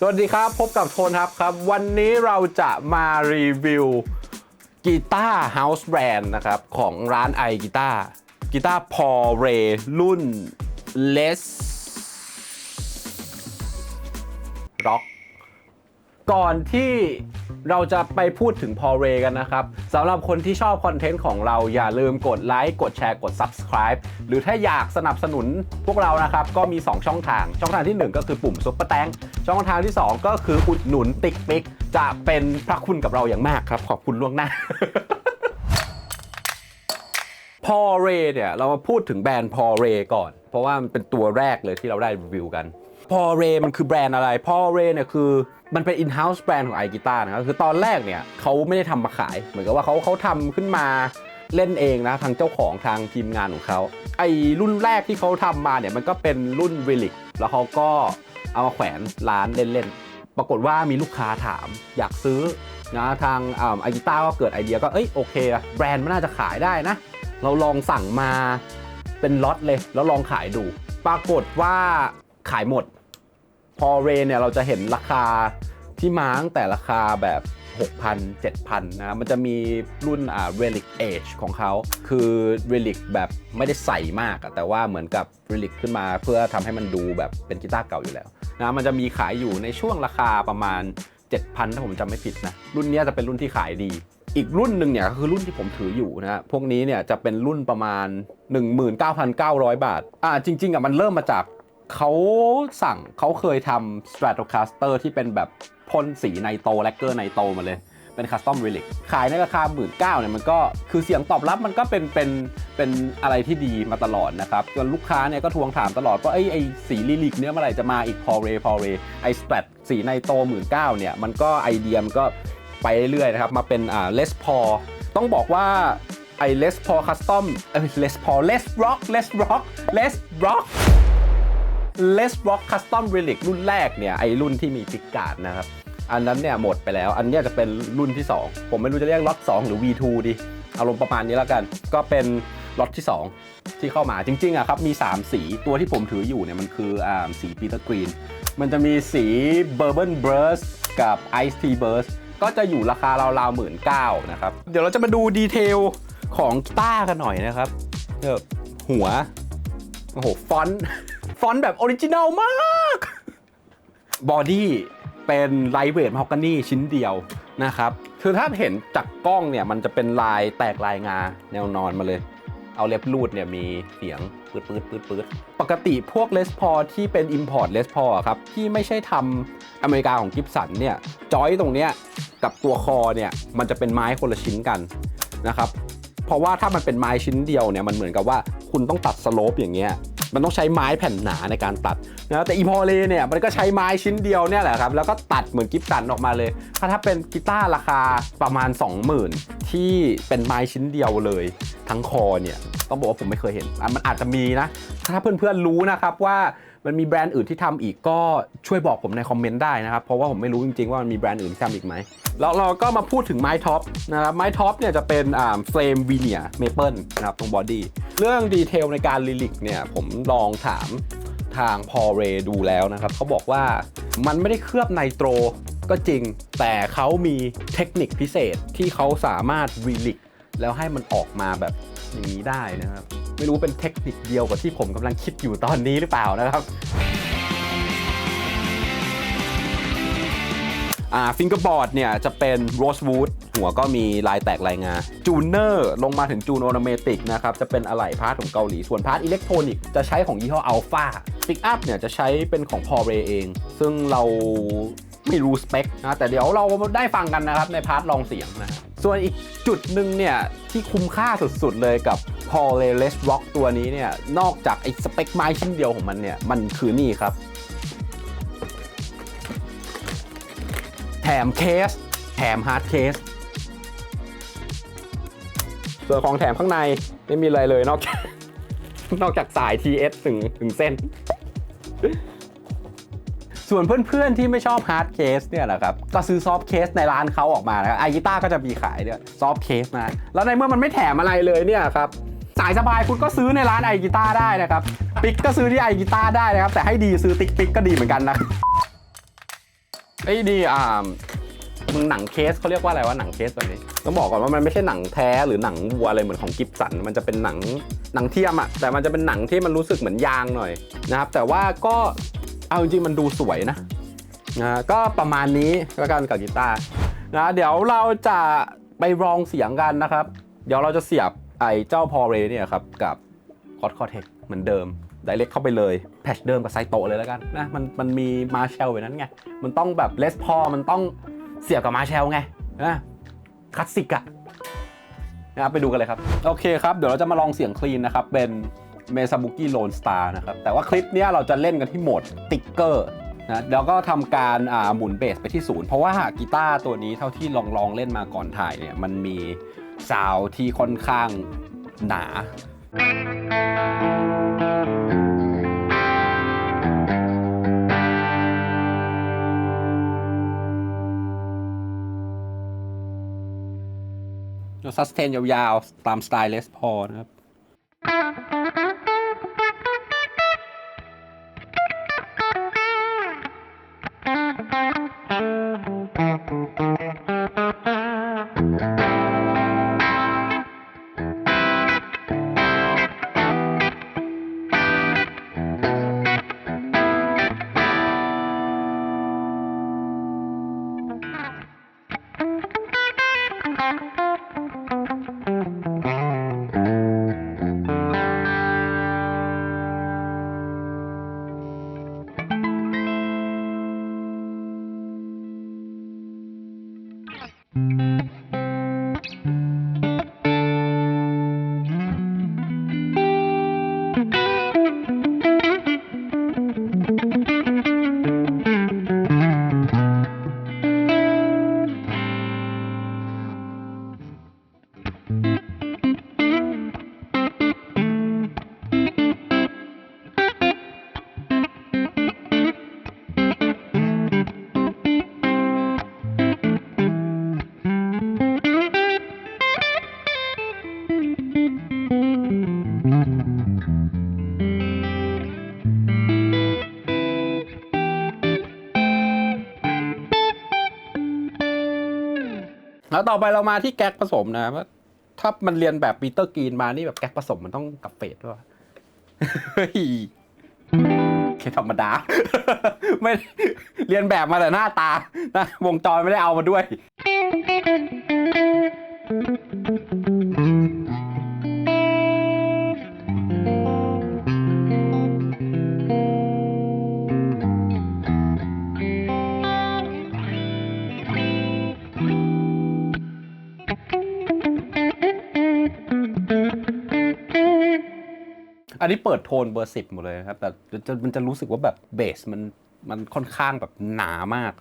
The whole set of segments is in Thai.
สวัสดีครับ พบกับโทนครับครับ วันนี้เราจะมารีวิวกีตาร์เฮาส์แบรนด์นะครับ ของร้านไอกีตาร์กีตาร์พอเรรุ่นเลสร็อก ก่อนที่เราจะไปพูดถึงพอเรกันนะครับสำหรับคนที่ชอบคอนเทนต์ของเราอย่าลืมกดไลค์กดแชร์กด Subscribe หรือถ้าอยากสนับสนุนพวกเรานะครับ ก็มี 2 ช่องทาง ช่องทางที่ 1 ก็คือปุ่มซุปเปอร์แตงช่องทางที่ 2 ก็คืออุดหนุนติ๊กปิ๊กจะเป็นพระคุณกับเราอย่างมากครับ ขอบคุณล่วงหน้าพอเรเนี่ยเรามาพูดถึงแบรนด์พอเรก่อน เพราะว่ามันเป็นตัวแรกเลยที่เราได้รีวิวกัน พอเรมันคือแบรนด์อะไร พอเรเนี่ยคือมันเป็น in-house แบรนด์ของไอกีตาร์นะครับคือตอนแรกเนี่ยเขาไม่ได้ทำมาขาย เหมือนกับว่าเขาเขาทำขึ้นมาเล่นเองนะทางเจ้าของทางทีมงานของเขาไอรุ่นแรกที่เขาทำมาเนี่ยมันก็เป็นรุ่น Relic แล้วเขาก็เอามาแขวนร้านเล่นๆ ปรากฏว่ามีลูกค้าถามอยากซื้อนะทางไอกีตาร์ก็เกิดไอเดียก็เอ้ยโอเคอะแบรนด์มันน่าจะขายได้นะ เราลองสั่งมาเป็นล็อตเลย แล้วลองขายดู ปรากฏว่าขายหมด พอเรเนี่ยเราจะเห็นราคาที่มาตั้งแต่ราคาแบบ 6,000 7,000 นะมันจะมีรุ่นอ่า Relic Age ของเขา คือ Relic แบบไม่ได้ใส่มาก แต่ว่าเหมือนกับ Relic ขึ้นมาเพื่อทำให้มันดูแบบเป็นกีตาร์เก่าอยู่แล้วนะมันจะมีขายอยู่ในช่วงราคาประมาณ 7,000 ถ้าผมจำไม่ผิดนะ รุ่นนี้จะเป็นรุ่นที่ขายดี อีกรุ่นหนึ่งเนี่ยก็คือรุ่นที่ผมถืออยู่นะฮะพวกนี้เนี่ยจะเป็นรุ่นประมาณ 19,900 บาทอ่าจริงๆอะมันเริ่มมาจาก เขาสั่งเขาเคยทำ Stratocaster ที่เป็นแบบพ่นสีไนโตแลกเกอร์ไนโตมาเลยเป็นคัสตอม r ิลิกขายในราคา 1 9ื่นเนี่ยมันก็คือเสียงตอบรับมันก็เป็นเป็นเป็นอะไรที่ดีมาตลอดนะครับจนลูกค้าเนี่ยก็ทวงถามตลอดว่าไอ้ไอ้สีลิลิกเนี่ยเมื่อไหร่จะมาอีกพอเรพอเรไอ้สแตทสีไนโตหมื่นเก้าเนี่ยมันก็ไอเดียมันก็ไปเรื่อยๆนะครับมาเป็นอ่าเลสพอต้องบอกว่าไอ้เลสพอคัสตอมเอ้ยเลสพอเลสร็อกเลสร็อกเลสร็อก เลสร็อกคัสตอมเรลิกรุ่นแรกเนี่ยไอรุ่นที่มีปิกการ์ดนะครับ อันนั้นเนี่ยหมดไปแล้ว อันนี้จะเป็นรุ่นที่ 2 ผมไม่รู้จะเรียกล็อต2หรือ V2 ดี อารมณ์ประมาณนี้แล้วกัน ก็เป็นล็อตที่ 2 ที่เข้ามาจริงๆอะครับมี 3 สีตัวที่ผมถืออยู่เนี่ยมันคืออ่าสีปีเตอร์กรีนมันจะมีสีเบอร์เบิลเบิร์สกับไอซ์ทีเบิร์สก็จะอยู่ราคาราวๆหมื่นเก้านะครับ เดี๋ยวเราจะมาดูดีเทลของกีตาร์กันหน่อยนะครับเดี๋ยวหัว โอ้โห ฟอนต์ ฟอนต์แบบออริจินัลมาก บอดี้เป็นไลท์เวทฮอกกานี่ชิ้นเดียวนะครับ คือถ้าเห็นจากกล้องเนี่ย มันจะเป็นลายแตกลายงาแนวนอนมาเลย เอาเล็บรูดเนี่ยมีเสียงปืดปืดปืดปืดปกติพวกเลสพอที่เป็น Import เลสพอครับ ที่ไม่ใช่ทำอเมริกาของกิฟสันเนี่ย จอยตรงเนี้ยกับตัวคอเนี่ย มันจะเป็นไม้คนละชิ้นกันนะครับ เพราะว่าถ้ามันเป็นไม้ชิ้นเดียวเนี่ยมันเหมือนกับว่าคุณต้องตัดสโลปอย่างเงี้ยมันต้องใช้ไม้แผ่นหนาในการตัดนะแต่อีพอเลเนี่ยมันก็ใช้ไม้ชิ้นเดียวเนี่ยแหละครับแล้วก็ตัดเหมือนกิฟสันออกมาเลยถ้าถ้าเป็นกีตาร์ราคาประมาณ 20,000 ที่เป็นไม้ชิ้นเดียวเลย ทั้งคอเนี่ยต้องบอกว่าผมไม่เคยเห็นมันอาจจะมีนะ ถ้าเพื่อนๆรู้นะครับว่า มันมีแบรนด์อื่นที่ทำอีกก็ช่วยบอกผมในคอมเมนต์ได้นะครับ เพราะว่าผมไม่รู้จริงๆว่ามันมีแบรนด์อื่นที่ทำอีกไหมแล้วเราก็มาพูดถึงไม้ท็อปนะครับ ไม้ท็อปเนี่ยจะเป็นอ่าเฟรมวีเนียเมเปิลนะครับตรงบอดี้ เรื่องดีเทลในการลิลิกเนี่ยผมลองถามทางพอเรดูแล้วนะครับเขาบอกว่ามันไม่ได้เคลือบไนโตรก็จริง แต่เขามีเทคนิคพิเศษที่เขาสามารถรีลิกแล้วให้มันออกมาแบบอย่างนี้ได้นะครับ ไม่รู้เป็นเทคนิคเดียวกับที่ผมกำลังคิดอยู่ตอนนี้หรือเปล่านะครับอ่าฟิงเกอร์บอร์ดเนี่ยจะเป็นโรสวูดหัวก็มีลายแตกลายงาจูเนอร์ลงมาถึงจูนโอนาเมติกนะครับ จะเป็นอะไหล่พาร์ทของเกาหลี ส่วนพาร์ทอิเล็กทรอนิกส์จะใช้ของยี่ห้ออัลฟาปิกอัพเนี่ยจะใช้เป็นของพอเรเอง ซึ่งเราไม่รู้สเปคนะแต่เดี๋ยวเราได้ฟังกันนะครับ ในพาร์ทลองเสียงนะส่วนอีกจุดหนึ่งเนี่ยที่คุ้มค่าสุดๆเลยกับ p a u l l e s Rock ตัวนี้เนี่ย นอกจากไอ้สเปคไม้ชิ้นเดียวของมันเนี่ย มันคือนี่ครับ แถมเคส แถมฮาร์ดเคส ส่วนของแถมข้างในไม่มีอะไรเลยนอกจาก นอกจากสาย TS ถึงถึงเส้น ส่วนเพื่อนๆที่ไม่ชอบฮาร์ดเคสเนี่ยแหละครับ ก็ซื้อซอฟต์เคสในร้านเขาออกมานะครับไอกีต้าก็จะมีขายเนี่ยซอฟต์เคสนะ แล้วในเมื่อมันไม่แถมอะไรเลยเนี่ยครับ สายสบายคุณก็ซื้อในร้านไอกีตาร์ได้นะครับปิกก็ซื้อที่ไอกีตาร์ได้นะครับ แต่ให้ดีซื้อติ๊กปิกก็ดีเหมือนกันนะไอ้ยนี่อ่ามึงหนังเคสเขาเรียกว่าอะไรว่าหนังเคสแบบนี้ต้องบอกก่อนว่ามันไม่ใช่หนังแท้หรือหนังวัวอะไรเหมือนของกิฟสัน มันจะเป็นหนังหนังเทียมอะแต่มันจะเป็นหนังที่มันรู้สึกเหมือนยางหน่อยนะครับแต่ว่าก็เอาจริงๆมันดูสวยนะนะก็ประมาณนี้แล้วกันกับกีตาร์นะเดี๋ยวเราจะไปลองเสียงกันนะครับ เดี๋ยวเราจะเสียบ ไอเจ้าพอเรเนี่ยครับกับคอร์ดคอเทคเหมือนเดิมไดเ c กเข้าไปเลย แพชเดิมกับไซโตเลยแล้วกันนะมันมันมีมาเชลอยู่นั้นไง มันต้องแบบเลสพอมันต้องเสียบกับมาเชลไงนะคลาสสิกอะนะครับไปดูกันเลยครับ โอเคครับ เดี๋ยวเราจะมาลองเสียงคลีนนะครับ เป็นเมซาบุกิโลนสตาร์นะครับ แต่ว่าคลิปเนี้ยเราจะเล่นกันที่โหมดติ๊กเกอร์นะเดี๋ยวก็ทำการหมุนเบสไปที่ศูนย์เพราะว่ากีตาร์ตัวนี้เท่าที่ลองลองเล่นมาก่อนถ่ายเนี่ยมันมี ซาว์ที่ค่อนข้างหนาเราซัสเทนยาวๆ ตามสไตล์เลสพอนะครับ แล้วต่อไปเรามาที่แก๊กผสมนะว่าถ้ามันเรียนแบบปีเตอร์กรีนมานี่แบบแก๊กผสมมันต้องกับเฟดด้วยเฮ้ยแค่ธรรมดา ไม่เรียนแบบมาแต่หน้าตานะวงจรไม่ได้เอามาด้วย อันนี้เปิดโทนเบอร์สิบหมดเลยนะครับ แต่จะมันจะรู้สึกว่าแบบเบสมันมันค่อนข้างแบบหนามาก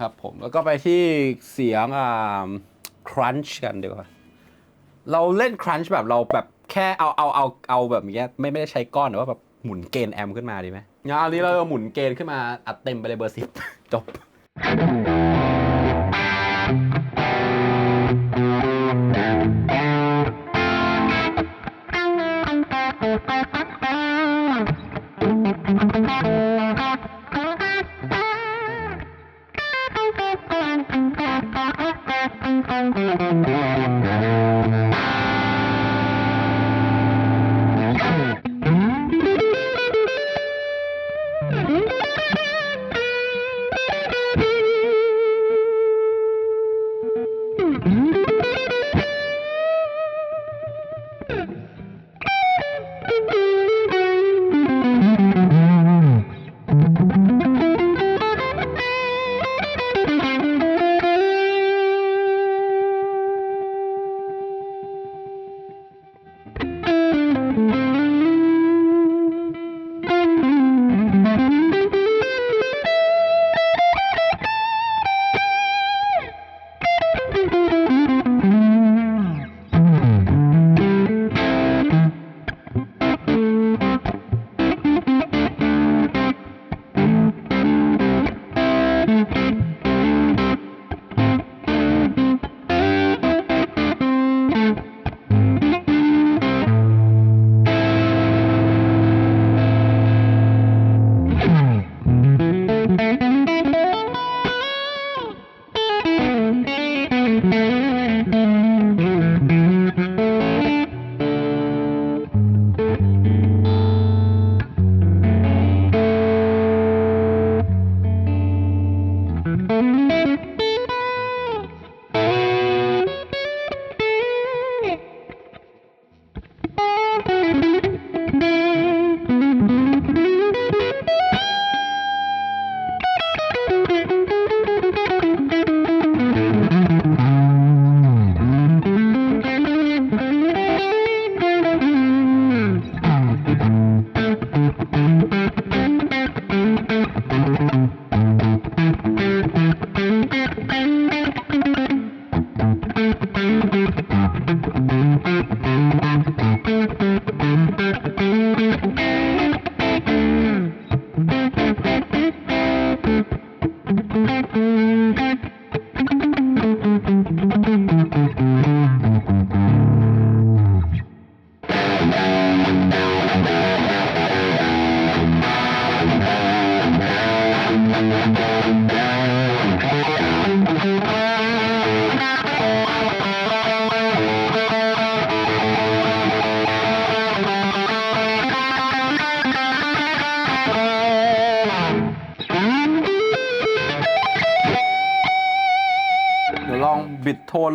ครับผมแล้วก็ไปที่เสียงอ่าครันช์กันดีกว่า เราเล่นครันช์แบบเราแบบแค่เอาเอาเอาเอาแบบเนี้ยไม่ไม่ได้ใช้ก้อนแต่ว่าแบบหมุนเกณฑ์แอมขึ้นมาดีไหมงานนี้เราหมุนเกณฑ์ขึ้นมาอัดเต็มไปเลยเบอร์สิบจบ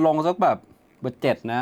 ลงสักแบบเบอร์เจ็ดนะ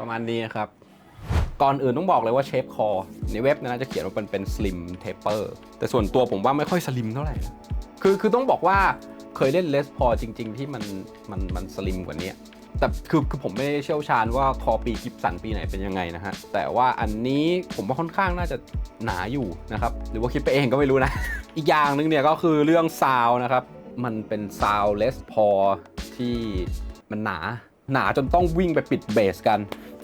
ประมาณนี้นะครับ ก่อนอื่นต้องบอกเลยว่าเชฟคอในเว็บนะจะเขียนว่าเป็นเป็นสลิมเทปเปอร์แต่ส่วนตัวผมว่าไม่ค่อยสลิมเท่าไหร่นะคือคือต้องบอกว่าเคยเล่นเลสพอจริง ๆ ที่มันมันมันสลิมกว่านี้ แต่คือคือผมไม่ได้เชี่ยวชาญว่าคอปีกิบสันปีไหนเป็นยังไงนะฮะ แต่ว่าอันนี้ผมว่าค่อนข้างน่าจะหนาอยู่นะครับ หรือว่าคิดไปเองก็ไม่รู้นะ อีกอย่างหนึ่งเนี่ยก็คือเรื่องซาวนะครับ มันเป็นซาวเลสพอที่มันหนา หนาจนต้องวิ่งไปปิดเบสกัน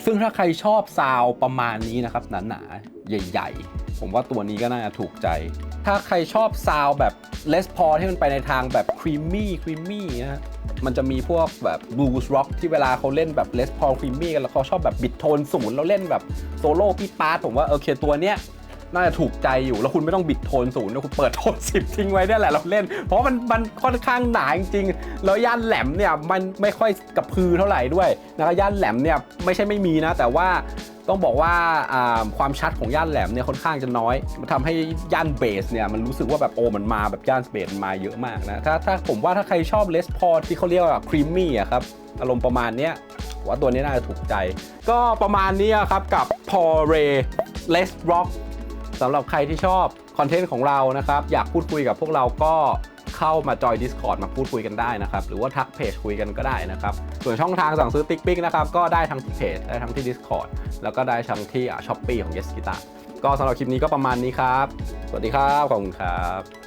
ซึ่งถ้าใครชอบซาวประมาณนี้นะครับหนาๆใหญ่ ๆ ผมว่าตัวนี้ก็น่าจะถูกใจ ถ้าใครชอบซาวแบบเลสพอที่มันไปในทางแบบครีมมี่ครีมมี่นะมันจะมีพวกแบบบลูส์ร็อกที่เวลาเขาเล่นแบบเลสพอครีมมี่กันแล้วเขาชอบแบบบิดโทนศูนย์แล้วเล่นแบบโซโล่พี่ปาร์ตผมว่าโอเคตัวเนี้ย น่าจะถูกใจอยู่ แล้วคุณไม่ต้องบิดโทนศูนย์นะคุณเปิดโทนสิบทิ้งไว้เนี่ยแหละเราเล่น เพราะมันมันค่อนข้างหนาจริงๆแล้วย่านแหลมเนี่ยมันไม่ค่อยกระพือเท่าไหร่ด้วยนะครับย่านแหลมเนี่ยไม่ใช่ไม่มีนะ แต่ว่าต้องบอกว่าความชัดของย่านแหลมเนี่ยค่อนข้างจะน้อย มันทำให้ย่านเบสเนี่ยมันรู้สึกว่าแบบโอ้มันมาแบบย่านเบสมันมาเยอะมากนะ ถ้าถ้าผมว่าถ้าใครชอบเลสพอที่เขาเรียกว่าครีมมี่อะครับอารมณ์ประมาณเนี้ยว่าตัวนี้น่าจะถูกใจ ก็ประมาณนี้ครับกับ p o r e Les Rock สำหรับใครที่ชอบคอนเทนต์ของเรานะครับ อยากพูดคุยกับพวกเราก็เข้าเข้ามาจอย Discord มาพูดคุยกันได้นะครับ หรือว่าทักเพจคุยกันก็ได้นะครับ ส่วนช่องทางสั่งซื้อติ๊กปิ๊กนะครับ ก็ได้ทั้งที่เพจได้ทั้งที่ Discord แล้วก็ได้ทั้งที่ช้อปปี้ของ Yes Guitar ก็สำหรับคลิปนี้ก็ประมาณนี้ครับ สวัสดีครับ ขอบคุณครับ